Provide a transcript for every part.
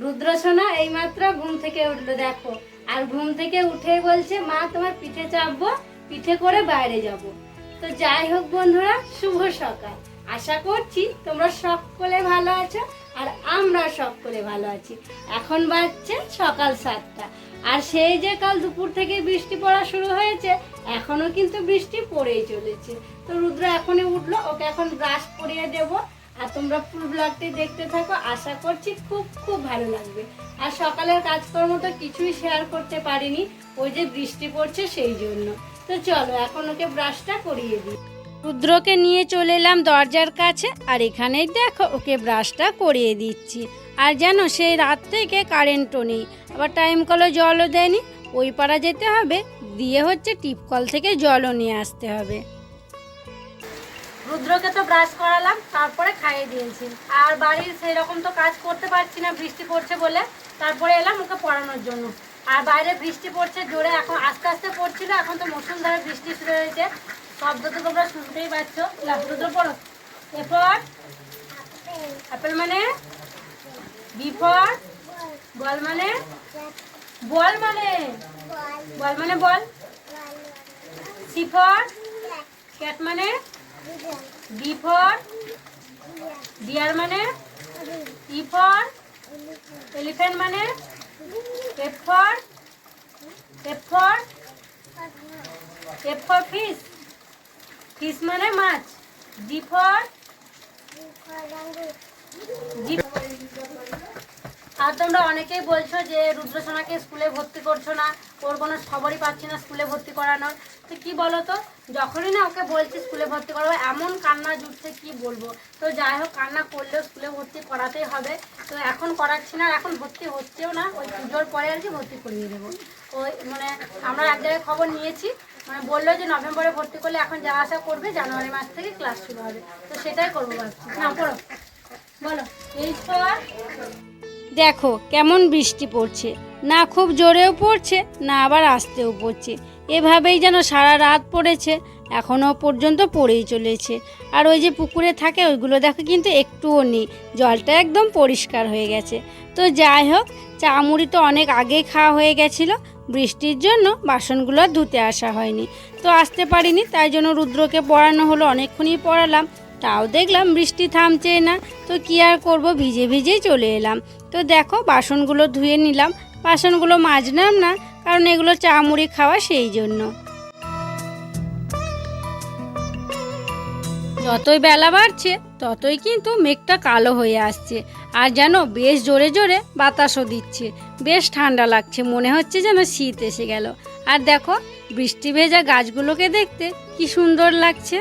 রুদ্রসোনা এইমাত্র ঘুম থেকে উঠল, দেখো। আর ঘুম থেকে উঠে বলছে, মা, তোমার পিঠে চাপবো, পিঠে করে বাইরে যাব। তো যাই হোক বন্ধুরা, শুভ সকাল। আশা করছি তোমরা সকলে ভালো আছো আর আমরা সকলে ভালো আছি। এখন বাজছে সকাল সাতটা। আর সেই যে কাল দুপুর থেকে বৃষ্টি পড়া শুরু হয়েছে, এখনও কিন্তু বৃষ্টি পড়েই চলেছে। তো রুদ্র এখনই উঠল, ওকে এখন ব্রাশ করিয়ে দেবো। তোমরা ফুল ব্লগটি দেখতে থাকো, আশা করছি খুব খুব ভালো লাগবে। আর সকালের কাজকর্ম তো কিছুই শেয়ার করতে পারিনি, ওই যে বৃষ্টি পড়ছে সেই জন্য। তো চলো, এখন ওকে ব্রাশটা করিয়ে দিই। রুদ্রকে নিয়ে চলে এলাম দরজার কাছে, আর এখানেই দেখো ওকে ব্রাশটা করিয়ে দিচ্ছি। আর যেন সেই রাত থেকে কারেন্টও নেই, আবার টাইম কলও জলও দেয়নি, ওই পাড়া যেতে হবে, দিয়ে হচ্ছে টিপকল থেকে জলও নিয়ে আসতে হবে। রুদ্রকে তো ব্রাশ করালাম, তারপরে খাইয়ে দিয়েছি। আর বাড়ির সেই রকম তো কাজ করতে পারছি না, বৃষ্টি পড়ছে বলে। তারপরে এলাম ওকে পড়ানোর জন্য। আর বাইরে বৃষ্টি পড়ছে, জোরে এখন আস্তে আস্তে পড়ছিল, এখন তো মুসুলধারে বৃষ্টি শুরু হয়েছে। শব্দ তো তোমরা শুনতেই পাচ্ছ। রুদ্র, পড়ো। এরপর? অ্যাপেল মানে? বি ফর বল মানে? বল মানে? বল মানে বল? সি ফর ক্যাট মানে? বি ফর ডিয়ার মানে ই ফর এলিফ্যান্ট মানে F for F for F for fish fish মানে মাছ। জি ফর জি আর তোমরা অনেকেই বলছো যে রুদ্রসোনাকে স্কুলে ভর্তি করছ না, ওর কোনো খবরই পাচ্ছি না স্কুলে ভর্তি করানোর। তো কি বলো তো যখনই না ওকে বলছি স্কুলে ভর্তি করাবো, এমন কান্না জুটছে, কি বলব? তো যাই হোক, কান্না করলেও স্কুলে ভর্তি করাতেই হবে। তো এখন করাচ্ছি না এখন ভর্তি হচ্ছেও না। ওই পুজোর পরে আর কি ভর্তি করিয়ে দেবো। ওই মানে আমরা এক জায়গায় খবর নিয়েছি মানে বলল যে নভেম্বরে ভর্তি করলে এখন যা আসা করবে, জানুয়ারি মাস থেকে ক্লাস শুরু হবে। তো সেটাই করব ভাবছি। না, পড়ো। বলো। এই দেখো, কেমন বৃষ্টি পড়ছে। না খুব জোরেও পড়ছে, না আবার আসতেও পড়ছে। এভাবেই যেন সারা রাত পড়েছে এখনও পর্যন্ত পড়েই চলেছে। আর ওই যে পুকুরে থাকে, ওইগুলো দেখো কিন্তু একটুও নেই। জলটা একদম পরিষ্কার হয়ে গেছে। তো যাই হোক চা মুড়ি তো অনেক আগেই খাওয়া হয়ে গেছিল। বৃষ্টির জন্য বাসনগুলো ধুতে আসা হয়নি। তো আসতে পারিনি, তাই জন্য রুদ্রকে পড়ানো হলো, অনেকক্ষণই পড়ালাম। তাও দেখলাম বৃষ্টি থামছে না। তো কি আর করব? ভিজে ভিজেই চলে এলাম। তো দেখো, বাসনগুলো ধুয়ে নিলাম। বাসনগুলো মাজলাম না, কারণ এগুলো চা মুড়ি খাওয়া সেই জন্য। যতই বেলা বাড়ছে, ততই কিন্তু মেঘটা কালো হয়ে আসছে। আর যেন বেশ জোরে জোরে বাতাসও দিচ্ছে। বেশ ঠান্ডা লাগছে, মনে হচ্ছে যেন শীত এসে গেল। আর দেখো, বৃষ্টি ভেজা গাছগুলোকে দেখতে কি সুন্দর লাগছে।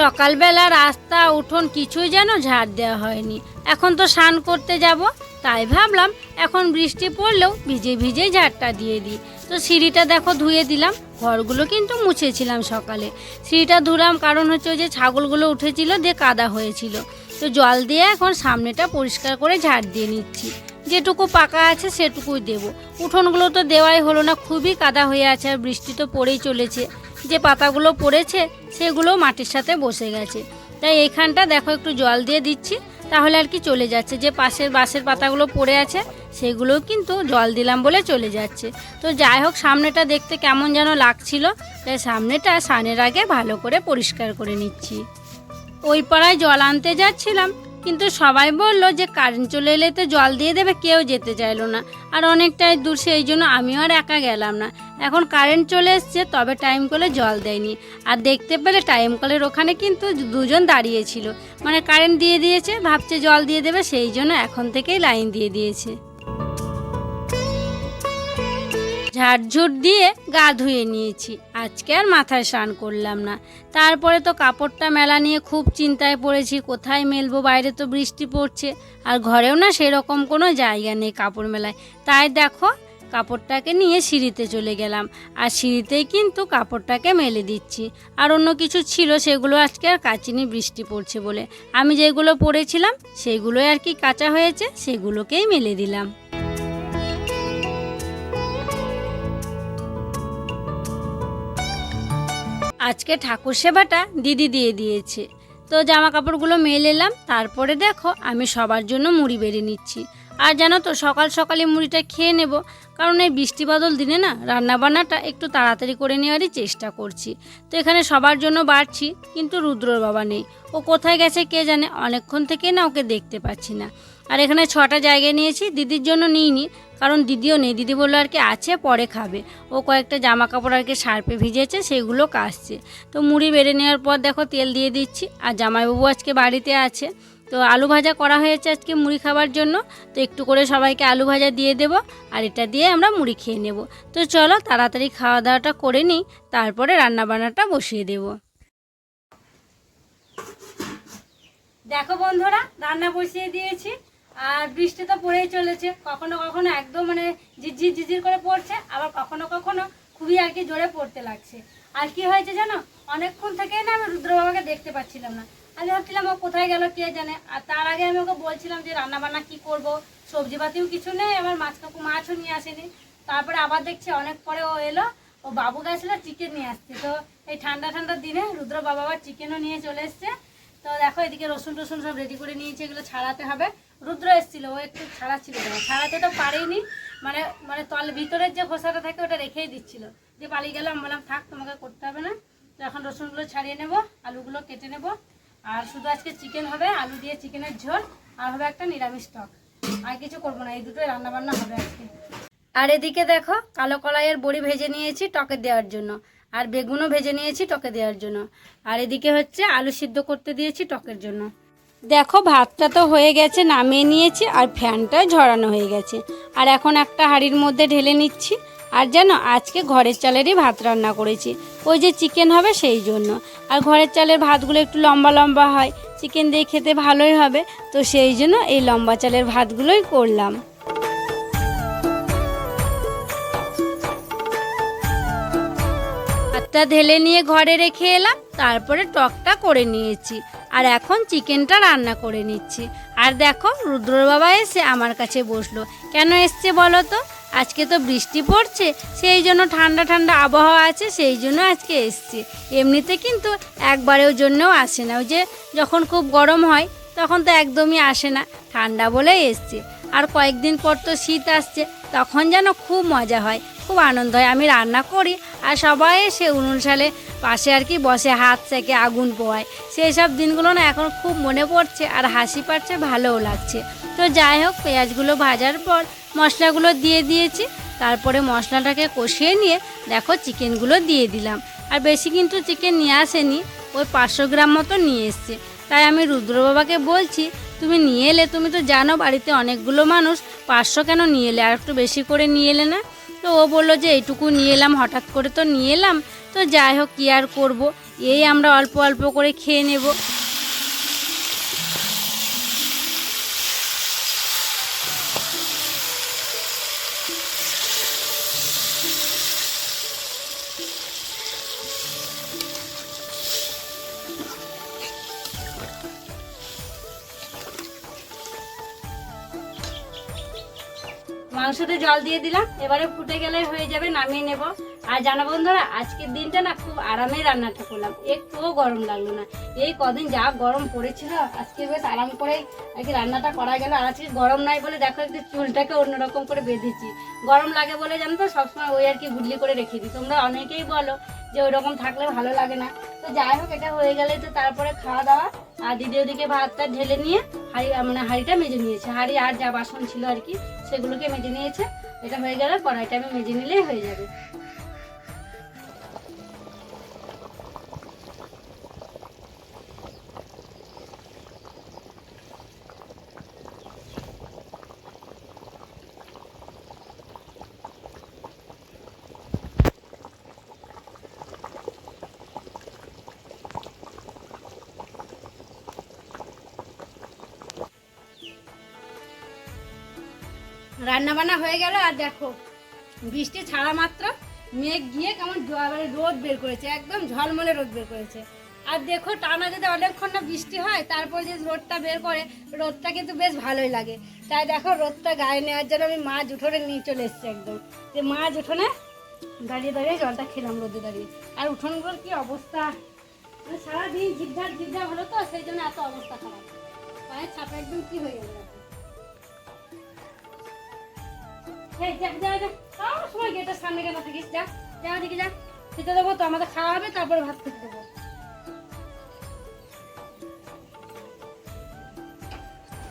সকালবেলা রাস্তা, উঠোন কিছুই যেন ঝাড় দেওয়া হয়নি। এখন তো স্নান করতে যাব, তাই ভাবলাম এখন বৃষ্টি পড়লেও ভিজে ভিজে ঝাড়টা দিয়ে দিই। তো সিঁড়িটা দেখো ধুয়ে দিলাম, ঘরগুলো কিন্তু মুছেছিলাম সকালে। সিঁড়িটা ধুলাম কারণ হচ্ছে ওই যে ছাগলগুলো উঠেছিল, দিয়ে কাদা হয়েছিল। তো জল দিয়ে এখন সামনেটা পরিষ্কার করে ঝাড় দিয়ে নিচ্ছি। যেটুকু পাকা আছে সেটুকুই দেব। উঠোনগুলো তো দেওয়াই হলো না, খুবই কাদা হয়ে আছে আর বৃষ্টি তো পড়েই চলেছে। যে পাতাগুলো পড়েছে সেগুলো মাটির সাথে বসে গেছে। তাই এইখানটা দেখো একটু জল দিয়ে দিচ্ছি, তাহলে আর কি চলে যাচ্ছে। যে পাশের বাঁশের পাতাগুলো পড়ে আছে সেগুলোও কিন্তু জল দিলাম বলে চলে যাচ্ছে। তো যাই হোক, সামনেটা দেখতে কেমন যেন লাগছিল। তাই সামনেটা সানের আগে ভালো করে পরিষ্কার করে নিচ্ছি। ওই পাড়ায় জল আনতে যাচ্ছিলাম কিন্তু সবাই বলল যে কারেন্ট চলে এলে তো জল দিয়ে দেবে, কেউ যেতে চাইলো না। আর অনেকটাই দূর, সেই জন্য আমিও আর একা গেলাম না। এখন কারেন্ট চলে এসছে, তবে টাইম কলে জল দেয়নি। আর দেখতে পেলে টাইম কলের ওখানে কিন্তু দুজন দাঁড়িয়েছিল। মানে কারেন্ট দিয়ে দিয়েছে, ভাবছে জল দিয়ে দেবে, সেই জন্য এখন থেকেই লাইন দিয়ে দিয়েছে। ঝাড়ঝুট দিয়ে গা ধুয়ে নিয়েছি। আজকে আর মাথায় স্নান করলাম না। তারপরে তো কাপড়টা মেলা নিয়ে খুব চিন্তায় পড়েছি, কোথায় মেলবো? বাইরে তো বৃষ্টি পড়ছে। আর ঘরেও না সেরকম কোনো জায়গা নেই কাপড় মেলায়। তাই দেখো, কাপড়টাকে নিয়ে সিঁড়িতে চলে গেলাম। আর সিঁড়িতেই কিন্তু কাপড়টাকে মেলে দিচ্ছি। আর অন্য কিছু ছিল, সেগুলো আজকে আর কাচিনি বৃষ্টি পড়ছে বলে। আমি যেগুলো পরেছিলাম সেগুলোই আর কি কাঁচা হয়েছে, সেগুলোকেই মেলে দিলাম। আজকে ঠাকুর সেবাটা দিদি দিয়ে দিয়েছে। তো জামা কাপড়গুলো মেলে এলাম, তারপরে দেখো আমি সবার জন্য মুড়ি বেড়ে নিচ্ছি। আর জানো তো, সকাল সকালে মুড়িটা খেয়ে নেব, কারণ এই বৃষ্টি বাদল দিনে না, রান্নাবান্নাটা একটু তাড়াতাড়ি করে নেওয়ারই চেষ্টা করছি। তো এখানে সবার জন্য বাড়ছি, কিন্তু রুদ্রর বাবা নেই। ও কোথায় গেছে কে জানে, অনেকক্ষণ থেকে না ওকে দেখতে পাচ্ছি না। আর এখানে ছটা জায়গা নিয়েছি, দিদির জন্য নিইনি, কারণ দিদিও নেই। দিদি বলল আর কি আছে, পরে খাবে। ও কয়েকটা জামা কাপড় আর কি সার্পে ভিজেছে, সেগুলো কাচছে। তো মুড়ি বেড়ে নেওয়ার পর দেখো তেল দিয়ে দিচ্ছি। আর জামাইবাবু আজকে বাড়িতে আছে। তো আলু ভাজা করা হয়েছে আজকে মুড়ি খাবার জন্য। তো একটু করে সবাইকে আলু ভাজা দিয়ে দেব, আর এটা দিয়ে আমরা মুড়ি খেয়ে নেব। তো চলো তাড়াতাড়ি খাওয়া দাওয়াটা করে নিই, তারপরে রান্নাবান্নাটা বসিয়ে দেব। দেখো বন্ধুরা, রান্না বসিয়ে দিয়েছি। আর বৃষ্টি তো পড়েই চলেছে। কখনো কখনো একদম মানে ঝিরঝির ঝিরঝির করে পড়ছে, আবার কখনো কখনো খুবই আর কি জোরে পড়তে লাগছে। আর কি হয়েছে জানো? অনেকক্ষণ থেকেই না আমি রুদ্র বাবাকে দেখতে পাচ্ছিলাম না। আমি ভাবছিলাম ও কোথায় গেল কে জানে? আর তার আগে আমি ওকে বলছিলাম যে রান্না বান্না কি করব? সবজি পাতিও কিছু নেই আমার মাছ কাকু মাছও নিয়ে আসেনি। তারপরে আবার দেখছি অনেক পরে ও এলো, ও বাবু গেছিল চিকেন নিয়ে আসছে। তো এই ঠান্ডা ঠান্ডার দিনে রুদ্র বাবা আবার চিকেনও নিয়ে চলে এসছে। তো দেখো, এদিকে রসুন টসুন সব রেডি করে নিয়েছি, এগুলো ছাড়াতে হবে। রুদ্র এসেছিল, ও একটু ছাড়াচ্ছিল ছাড়াতে তো পারেনি মানে মানে তল ভিতরের যে খোসাটা থাকে, ওটা রেখেই দিচ্ছিল। যে পালিয়ে গেলাম বললাম, থাক, তোমাকে করতে হবে না। তো এখন রসুনগুলো ছাড়িয়ে নেব, আলুগুলো কেটে নেব। আর শুধু আজকে চিকেন হবে, আলু দিয়ে চিকেনের ঝোল, আর হবে একটা নিরামিষ টক। আর কিছু করব না, এই দুটোই রান্না বান্না হবে আজকে। আর এদিকে দেখো, কালো কলাইয়ের বড়ি ভেজে নিয়েছি টকে দেওয়ার জন্য। আর বেগুনও ভেজে নিয়েছি টকে দেওয়ার জন্য। আর এদিকে হচ্ছে আলু সিদ্ধ করতে দিয়েছি টকের জন্য। দেখো, ভাতটা তো হয়ে গেছে, নামিয়ে নিয়েছি, আর ফ্যানটা ঝরানো হয়ে গেছে। আর এখন একটা হাঁড়ির মধ্যে ঢেলে নিচ্ছি। আর জানো, আজকে ঘরের চালেরই ভাত রান্না করেছি। ওই যে চিকেন হবে সেই জন্য। আর ঘরের চালের ভাতগুলো একটু লম্বা লম্বা হয়। চিকেন দিয়ে খেতে ভালোই হবে। তো সেই জন্য এই লম্বা চালের ভাতগুলোই করলাম। ভাতটা ঢেলে নিয়ে ঘরে রেখে এলাম, তারপরে টকটা করে নিয়েছি। আর এখন চিকেনটা রান্না করে নিচ্ছি। আর দেখো রুদ্র বাবা এসে আমার কাছে বসল। কেন এসছে বলো তো? আজকে তো বৃষ্টি পড়ছে, সেই জন্য ঠান্ডা ঠান্ডা আবহাওয়া আছে, সেই জন্য আজকে এসছে। এমনিতে কিন্তু একবারের জন্যও আসে না। ওই যে যখন খুব গরম হয়, তখন তো একদমই আসে না। ঠান্ডা বলেই এসছে। আর কয়েকদিন পর তো শীত আসছে, তখন যেন খুব মজা হয়, খুব আনন্দ হয়। আমি রান্না করি আর সবাই এসে উনুন সালে পাশে আর কি বসে, হাত সেকে আগুন পোয়ায় সেই সব দিনগুলো না এখন খুব মনে পড়ছে আর হাসি পাচ্ছে, ভালোও লাগছে। তো যাই হোক, পেঁয়াজগুলো ভাজার পর মশলাগুলো দিয়ে দিয়েছি। তারপরে মশলাটাকে কষিয়ে নিয়ে দেখো চিকেনগুলো দিয়ে দিলাম। আর বেশি কিন্তু চিকেন নিয়ে আসেনি, ওই পাঁচশো গ্রাম মতো নিয়ে এসছে। তাই আমি রুদ্র বাবাকে বলছি তুমি নিয়ে এলে, তুমি তো জানো বাড়িতে অনেকগুলো মানুষ, পাঁচশো কেন নিয়ে এলে? আর একটু বেশি করে নিয়ে এলে না? তো ও বলল যে এইটুকু নিয়ে এলাম, হঠাৎ করে তো নিয়ে এলাম। তো যাই হোক, কী আর করব? এই আমরা অল্প অল্প করে খেয়ে নেব। মাংসতে জল দিয়ে দিলাম। এবারে ফুটে গেলে হয়ে যাবে, নামিয়ে নেব। আর জানা বন্ধুরা, আজকের দিনটা না খুব আরামে রান্নাটা করলাম। একটুও গরম লাগল না। এই কদিন যা গরম পড়েছিল, আজকে বেশ আরাম করে আর কি রান্নাটা করা গেল। আর আজকে গরম নাই বলে দেখো একটু চুলটাকে অন্যরকম করে বেঁধেছি। গরম লাগে বলে জানো তো, সবসময় ওই আর কি গুডলি করে রেখে দিই। তোমরা অনেকেই বলো যে ওই রকম থাকলে ভালো লাগে না। তো যাই হোক, এটা হয়ে গেলে তো তারপরে খাওয়া দাওয়া। আর দিদি ওদিকে ভাতটা ঢেলে নিয়ে হাঁড়ি মানে হাঁড়িটা মেজে নিয়েছে। হাঁড়ি আর যা বাসন ছিল আর কি, সেগুলোকে মেজে নিয়েছে। এটা হয়ে গেলে কড়াইটা আমি মেজে নিলেই হয়ে যাবে। রান্না বান্না হয়ে গেল আর দেখো, বৃষ্টি ছাড়া মাত্র মেঘ গিয়ে কেমন মানে রোদ বের করেছে, একদম ঝলমলে রোদ বের করেছে। আর দেখো, টানা যদি অনেকক্ষণ না বৃষ্টি হয়, তারপর যে রোদটা বের করে, রোদটা কিন্তু বেশ ভালোই লাগে। তাই দেখো, রোদটা গায়ে নেওয়ার জন্য আমি মাছ উঠোনে নিয়ে চলে এসেছি একদম। যে মাছ উঠোনে দাঁড়িয়ে দাঁড়িয়ে জলটা খেলাম রোদে দাঁড়িয়ে। আর উঠোনগুলোর কি অবস্থা? মানে সারাদিন ঝিপঝাপ ঝিপঝাপ হলো তো, সেই জন্য এত অবস্থা খারাপ। পায়ের ছাপা একদম কি হয়ে গেল? সব গেটের যা যা যা। খেতে দেবো, তো আমাদের তারপরে ভাত দেবো।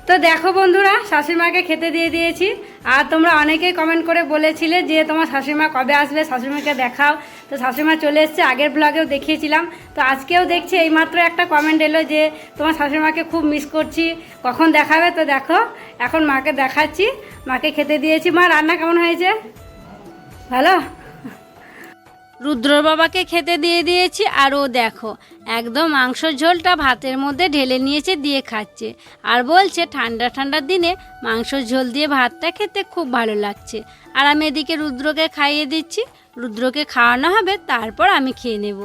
তো দেখো বন্ধুরা, শাশুড়িমাকে খেতে দিয়ে দিয়েছি। আর তোমরা অনেকেই কমেন্ট করে বলেছিলে যে তোমার শাশুড়িমা কবে আসবে, শাশুড়িমাকে দেখাও। তো শাশুড়িমা চলে এসছে, আগের ব্লগেও দেখিয়েছিলাম। তো আজকেও দেখছি, এইমাত্র একটা কমেন্ট এলো যে, তোমার শাশুড়িমাকে খুব মিস করছি, কখন দেখাবে তো দেখো, এখন মাকে দেখাচ্ছি, মাকে খেতে দিয়েছি। মা, রান্না কেমন হয়েছে? ভালো? রুদ্রর বাবাকে খেতে দিয়ে দিয়েছি, আর ও দেখো, একদম মাংসর ঝোলটা ভাতের মধ্যে ঢেলে নিয়েছে, দিয়ে খাচ্ছে। আর বলছে, ঠান্ডা ঠান্ডার দিনে মাংসর ঝোল দিয়ে ভাতটা খেতে খুব ভালো লাগছে। আর আমি এদিকে রুদ্রকে খাইয়ে দিচ্ছি রুদ্রকে খাওয়ানো হবে, তারপর আমি খেয়ে নেব।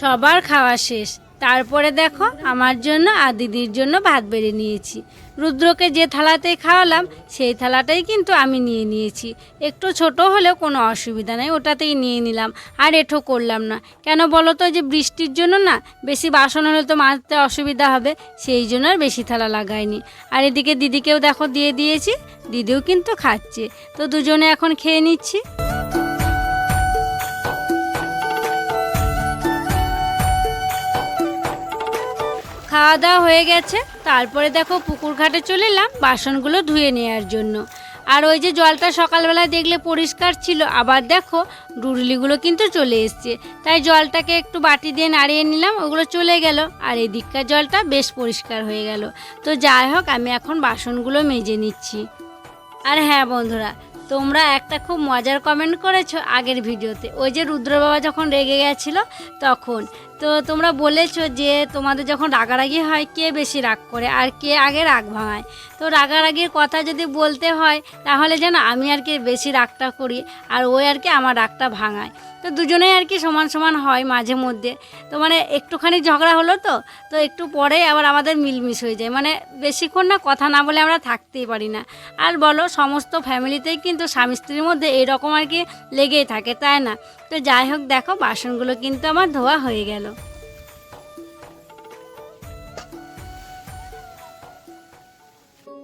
সবার খাওয়া শেষ। তারপরে দেখো, আমার জন্য আর দিদির জন্য ভাত বেড়ে নিয়েছি। রুদ্রকে যে থালাতে খাওয়ালাম, সেই থালাটাই কিন্তু আমি নিয়ে নিয়েছি। একটু ছোট হলেও কোনো অসুবিধা নেই, ওটাতেই নিয়ে নিলাম। আর এঠো করলাম না। কেন বলো তো যে বৃষ্টির জন্য না, বেশি বাসন হলে তো মাজতে অসুবিধা হবে, সেই জন্য আর বেশি থালা লাগাইনি। আর এদিকে দিদিকেও দেখো দিয়ে দিয়েছি, দিদিও কিন্তু খাচ্ছে। তো দুজনে এখন খেয়ে নিচ্ছি। খাওয়া দাওয়া হয়ে গেছে। তারপরে দেখো পুকুর ঘাটে চলে এলাম বাসনগুলো ধুয়ে নেওয়ার জন্য। আর ওই যে জলটা সকালবেলায় দেখলে পরিষ্কার ছিল, আবার দেখো ডুরলিগুলো কিন্তু চলে এসছে। তাই জলটাকে একটু বাটি দিয়ে নাড়িয়ে নিলাম, ওগুলো চলে গেল। আর এদিককার জলটা বেশ পরিষ্কার হয়ে গেল। তো যাই হোক, আমি এখন বাসনগুলো মেজে নিচ্ছি। আর হ্যাঁ বন্ধুরা, তোমরা একটা খুব মজার কমেন্ট করেছ আগের ভিডিওতে। ওই যে রুদ্র বাবা যখন রেগে গেছিল, তখন তো তোমরা বলেছ যে তোমাদের যখন রাগারাগি হয়, কে বেশি রাগ করে আর কে আগে রাগ ভাঙায়? তো রাগারাগির কথা যদি বলতে হয়, তাহলে যেন আমি আর কি বেশি রাগটা করি আর ওই আর কি আমার রাগটা ভাঙায়। তো দুজনেই আর কি সমান সমান হয় মাঝে মধ্যে। তো মানে একটুখানি ঝগড়া হলো তো তো একটু পরে আবার আমাদের মিলমিশ হয়ে যায়। মানে বেশিক্ষণ না কথা না বলে আমরা থাকতেই পারি না। আর বলো, সমস্ত ফ্যামিলিতেই কিন্তু স্বামী স্ত্রীর মধ্যে এরকম আর কি লেগেই থাকে, তাই না? তো যাই হোক, দেখো, বাসনগুলো কিন্তু আমার ধোয়া হয়ে গেল।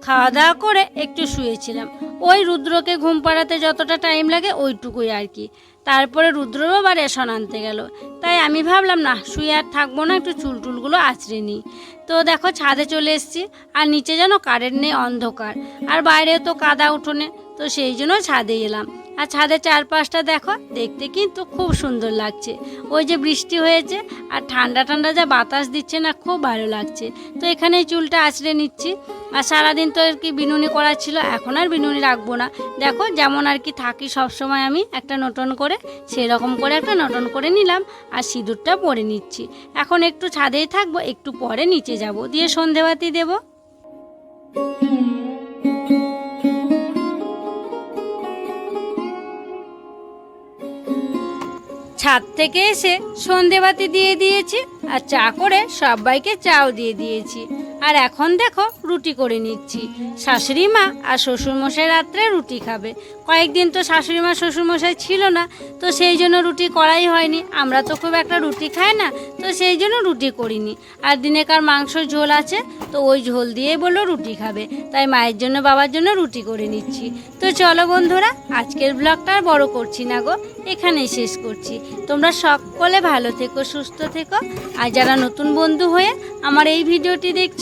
খাওয়া দাওয়া করে একটু শুয়েছিলাম। ওই রুদ্রকে ঘুম পাড়াতে যতটা টাইম লাগে ওইটুকুই আর কি। তারপরে রুদ্রও আবার রেশন আনতে গেল। তাই আমি ভাবলাম, না, শুয়ে আর থাকব না, একটু চুল টুলগুলো আঁচড়ে নিই। তো দেখো, ছাদে চলে এসছি। আর নিচে যেন কারেন্ট নেই, অন্ধকার। আর বাইরে তো কাদা উঠোনে। তো সেই জন্য ছাদে এলাম। আর ছাদের চারপাশটা দেখো, দেখতে কিন্তু খুব সুন্দর লাগছে। ওই যে বৃষ্টি হয়েছে আর ঠান্ডা ঠান্ডা যা বাতাস দিচ্ছে না খুব ভালো লাগছে। তো এখানে চুলটা আঁচড়ে নিচ্ছি। আর সারাদিন তো আর কি বিনুনি করা ছিল, এখন আর বিনুনি রাখব না। দেখো যেমন আর কি থাকি সবসময় আমি একটা নটন করে, সেরকম করে একটা নটন করে নিলাম আর সিঁদুরটা পরে নিচ্ছি। এখন একটু ছাদেই থাকব, একটু পরে নিচে যাব। দিয়ে সন্ধেবাতি দেবো। ছাদ থেকে এসে সন্ধেবাতি দিয়ে দিয়েছি আর চা করে সবাইকে চাও দিয়ে দিয়েছি। আর এখন দেখো, রুটি করে নিচ্ছি। শাশুড়ি মা আর শ্বশুরমশাই রাত্রে রুটি খাবে। কয়েকদিন তো শাশুড়ি মা, শ্বশুরমশাই ছিল না, তো সেই জন্য রুটি করাই হয়নি। আমরা তো খুব একটা রুটি খাই না, তো সেই জন্য রুটি করিনি। আর দিনেকার মাংসর ঝোল আছে, তো ওই ঝোল দিয়েই বলল রুটি খাবে। তাই মায়ের জন্য, বাবার জন্য রুটি করে নিচ্ছি। তো চলো বন্ধুরা, আজকের ব্লগটা আর বড় করছি না গো, এখানেই শেষ করছি। তোমরা সকলে ভালো থেকো, সুস্থ থেকো। আর যারা নতুন বন্ধু হয়ে আমার এই ভিডিওটি দেখছ